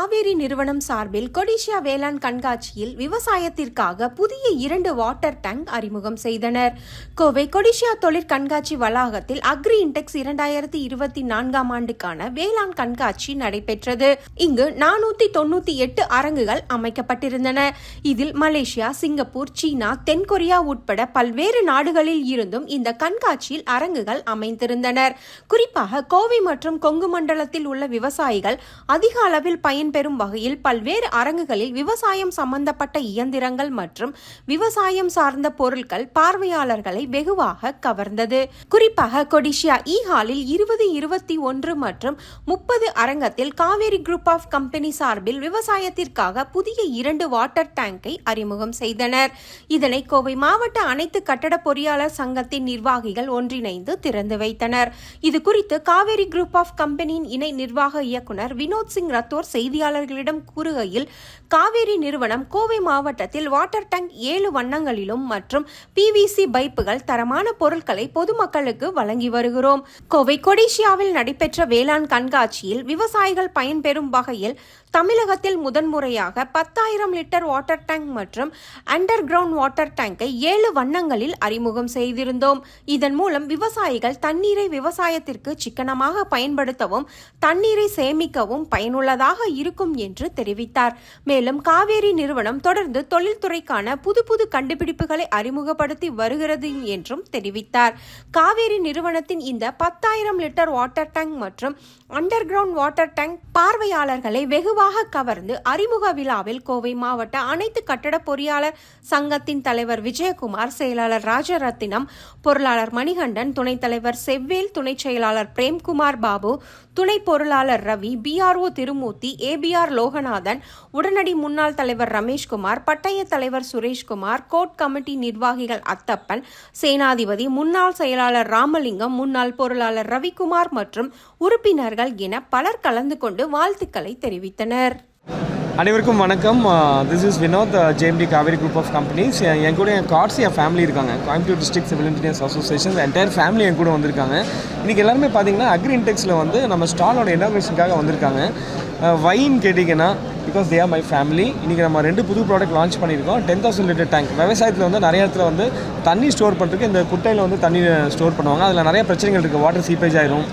காவேரி நிறுவனம் சார்பில் கொடிஷியா வேளாண் கண்காட்சியில் விவசாயத்திற்காக புதிய இரண்டு வாட்டர் டேங்க் அறிமுகம் செய்தனர். கோவை கொடிஷியா தொழிற் கண்காட்சி வளாகத்தில் அக்ரி இன்டெக்ஸ் இரண்டாயிரத்தி இருபத்தி நான்காம் ஆண்டுக்கான வேளாண் கண்காட்சி நடைபெற்றது. இங்கு நானூத்தி தொண்ணூத்தி எட்டு அரங்குகள் அமைக்கப்பட்டிருந்தன. இதில் மலேசியா சிங்கப்பூர் சீனா தென்கொரியா உட்பட பல்வேறு நாடுகளில் இருந்தும் இந்த கண்காட்சியில் அரங்குகள் அமைந்திருந்தனர். குறிப்பாக கோவை மற்றும் கொங்கு மண்டலத்தில் உள்ள விவசாயிகள் அதிக அளவில் பயன்பெறும் வகையில் பல்வேறு அரங்குகளில் விவசாயம் சம்பந்தப்பட்ட இயந்திரங்கள் மற்றும் விவசாயம் சார்ந்த பொருட்கள் பார்வையாளர்களை வெகுவாக கவர்ந்தது. குறிப்பாக கொடிஷியா இ e ஹாலில் இருபது இருபத்தி ஒன்று மற்றும் முப்பது அரங்கத்தில் காவேரி குரூப் ஆஃப் கம்பெனி சார்பில் விவசாயத்திற்காக புதிய இரண்டு வாட்டர் டேங்கை அறிமுகம் செய்தனர். இதனை கோவை மாவட்ட அனைத்து கட்டட பொறியாளர் சங்கத்தின் நிர்வாகிகள் ஒன்றிணைந்து திறந்து வைத்தனர். இது குறித்து காவேரி குரூப் ஆஃப் கம்பெனியின் இணை நிர்வாக இயக்குனர் வினோத் சிங் ரத்தோர் செய்தி செய்தியாளர்களிடம் கூறுகையில் காவேரி நிறுவனம் கோவை மாவட்டத்தில் வாட்டர் டேங்க் ஏழு வண்ணங்களிலும் மற்றும் பிவிசி பைப்புகள் தரமான பொருட்களை பொதுமக்களுக்கு வழங்கி வருகிறோம். கோவை கொடிஷியாவில் நடைபெற்ற வேளாண் கண்காட்சியில் விவசாயிகள் பயன்பெறும் வகையில் தமிழகத்தில் முதன்முறையாக பத்தாயிரம் லிட்டர் வாட்டர் டேங்க் மற்றும் அண்டர் கிரவுண்ட் வாட்டர் டேங்கை ஏழு வண்ணங்களில் அறிமுகம் செய்திருந்தோம். இதன் மூலம் விவசாயிகள் தண்ணீரை விவசாயத்திற்கு சிக்கனமாக பயன்படுத்தவும் தண்ணீரை சேமிக்கவும் பயனுள்ளதாக இருக்கும் என்று தெரிவித்தார். மேலும் காவேரி நிறுவனம் தொடர்ந்து தொழில்துறைக்கான புது புது கண்டுபிடிப்புகளை அறிமுகப்படுத்தி வருகிறது என்றும் தெரிவித்தார். காவேரி நிறுவனத்தின் இந்த பத்தாயிரம் லிட்டர் வாட்டர் டேங்க் மற்றும் அண்டர் கிரவுண்ட் வாட்டர் டேங்க் பார்வையாளர்களை வெகுவாக கவர்ந்து அறிமுக விழாவில் கோவை மாவட்ட அனைத்து கட்டட பொறியாளர் சங்கத்தின் தலைவர் விஜயகுமார் செயலாளர் ராஜரத்தினம் பொருளாளர் மணிகண்டன் துணைத் தலைவர் செவ்வேல் துணை செயலாளர் பிரேம்குமார் பாபு துணை பொருளாளர் ரவி பிஆர்ஓ திருமூர்த்தி ஏபிஆர் லோகநாதன் உடனடி முன்னாள் தலைவர் ரமேஷ்குமார் பட்டய தலைவர் சுரேஷ்குமார் கோட் கமிட்டி நிர்வாகிகள் அத்தப்பன் சேனாதிபதி முன்னாள் செயலாளர் ராமலிங்கம் முன்னாள் பொருளாளர் ரவிக்குமார் மற்றும் உறுப்பினர்கள் என பலர் கலந்து கொண்டு வாழ்த்துக்களை தெரிவித்தனர். அனைவருக்கும் வணக்கம். This is Vinod JMD Kaveri group of companies என் கூட என் கார்ட்ஸ் என் ஃபேமிலி இருக்காங்க. Coimbatore district civil engineers association entire family என் கூட வந்திருக்காங்க. இன்றைக்கி எல்லாருமே பார்த்தீங்கன்னா அக்ரி இன்டெக்ஸில் வந்து நம்ம ஸ்டாலோட இனாகிரேஷனுக்காக வந்திருக்காங்க. வைன்னு கேட்டிங்கன்னா because they are my family இன்றைக்கி நம்ம ரெண்டு புது ப்ராடக்ட் லான்ச் பண்ணியிருக்கோம். டென் தௌசண்ட் லிட்டர் டேங்க் விவசாயத்தில் வந்து நிறைய இடத்துல வந்து தண்ணி ஸ்டோர் பண்ணுறதுக்கு இந்த குட்டையில் வந்து தண்ணி ஸ்டோர் பண்ணுவாங்க. அதில் நிறைய பிரச்சனைகள் இருக்குது வாட்டர் சீப்பேஜ் ஆயிரும்.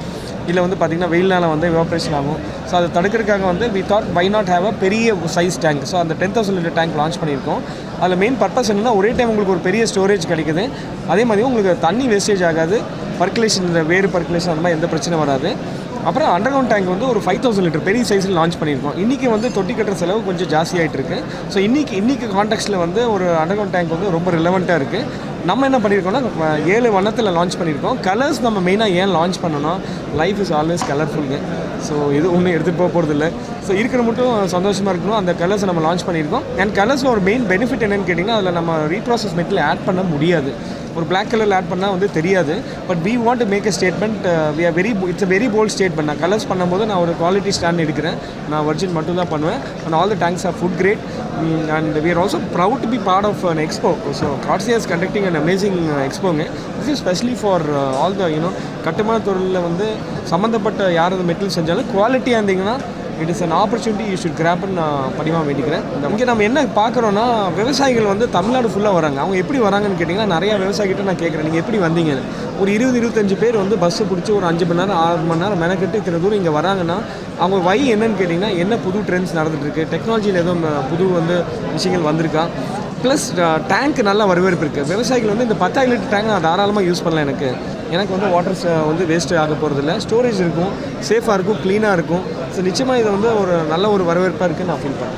இல்லை வந்து பார்த்திங்கன்னா வெயில்னால் வந்து எவாப்ரேஷன் ஆகும். ஸோ அதை தடுக்கிறதுக்காக வந்து we thought why not have a பெரிய சைஸ் டேங்க் ஸோ அந்த ten thousand litre tank launch பண்ணியிருக்கோம். அதில் மெயின் பர்பஸ் என்னன்னா ஒரே டைம் உங்களுக்கு ஒரு பெரிய ஸ்டோரேஜ் கிடைக்குது. அதே மாதிரி உங்களுக்கு தண்ணி வேஸ்டேஜ் ஆகாது. பர்குலேஷன் வேறு பர்குலேஷன் அந்த மாதிரி எந்த பிரச்சனை வராது. அப்புறம் அண்டர் கிரவுண்ட் டேங்க் வந்து ஒரு ஃபைவ் தௌசண்ட் லிட்டர் பெரிய சைஸில் லான்ச் பண்ணியிருக்கோம். இன்றைக்கி வந்து தொட்டி கட்டுற செலவு கொஞ்சம் ஜாஸ்தியாகிட்டு இருக்கு. ஸோ இன்றைக்கி இன்றைக்கி கான்டெக்ட்டில் வந்து ஒரு அண்டர் கிரவுண்ட் டேங்க் வந்து ரொம்ப ரிலவெண்ட்டாக இருக்குது நம்ம என்ன பண்ணியிருக்கோம்னா ஏழு வண்ணத்தில் லான்ச் பண்ணியிருக்கோம். கலர்ஸ் நம்ம மெயினாக ஏன் லான்ச் பண்ணணும் லைஃப் இஸ் ஆல்வேஸ் கலர்ஃபுல்ங்க ஸோ இது ஒன்றும் எடுத்துகிட்டு போக போகிறது இல்லை. ஸோ இருக்கிற மட்டும் சந்தோஷமாக இருக்கணும். அந்த கலர்ஸை நம்ம லான்ச் பண்ணியிருக்கோம். அண்ட் கலர்ஸில் ஒரு மெயின் பெனிஃபிட் என்னென்னு கேட்டிங்கன்னா அதில் நம்ம ரீப்ராசஸ் மெட்டில் ஆட் பண்ண முடியாது. ஒரு பிளாக் கலரில் ஆட் பண்ணால் வந்து தெரியாது. But we want to make a statement we are very it's a very bold statement நான் கலர்ஸ் பண்ணும்போது நான் ஒரு குவாலிட்டி ஸ்டாண்ட் எடுக்கிறேன். நான் வர்ஜின் மட்டும் தான் பண்ணுவேன். And all the tanks are food grade and we are also proud to be part of an expo so Codissia's conducting an amazing எக்ஸ்போங்க this is specially for all the you know கட்டுமான தொழிலில் வந்து சம்மந்தப்பட்ட யார் material செஞ்சாலும் குவாலிட்டியாக இருந்தீங்கன்னா it is an opportunity you should கிராப்னு நான் பதிவாக வேண்டிக்கிறேன். இங்கே நம்ம என்ன பார்க்குறோன்னா விவசாயிகள் வந்து தமிழ்நாடு ஃபுல்லாக வராங்க. அவங்க எப்படி வராங்கன்னு கேட்டிங்கன்னா நிறையா விவசாயிகிட்ட நான் கேட்குறேன். நீங்கள் எப்படி வந்தீங்க? ஒரு இருபது இருபத்தஞ்சு பேர் வந்து பஸ்ஸு பிடிச்சி ஒரு அஞ்சு மணி நேரம் ஆறு மணி நேரம் மெனக்கெட்டு இத்தனை தூரம் இங்கே வராங்கன்னா அவங்க வை என்னன்னு கேட்டிங்கன்னா என்ன புது ட்ரெண்ட்ஸ் நடந்துட்டுருக்கு? டெக்னாலஜியில் எதுவும் புது வந்து விஷயங்கள் வந்திருக்கா? ப்ளஸ் டேங்க் நல்ல வரவேற்பு இருக்குது விவசாயிகள் வந்து இந்த பத்தாயிரம் லிட்டர் டேங்க் நான் தாராளமாக யூஸ் பண்ணலாம் எனக்கு. எனக்கு வந்து வாட்டர்ஸ் வந்து வேஸ்ட்டு ஆக போகிறதில்ல ஸ்டோரேஜ் இருக்கும் சேஃபாக இருக்கும் க்ளீனாக இருக்கும். ஸோ நிச்சயமாக இதை வந்து ஒரு நல்ல ஒரு வரவேற்பாக இருக்குதுன்னு நான் ஃபீல் பண்ணுறேன்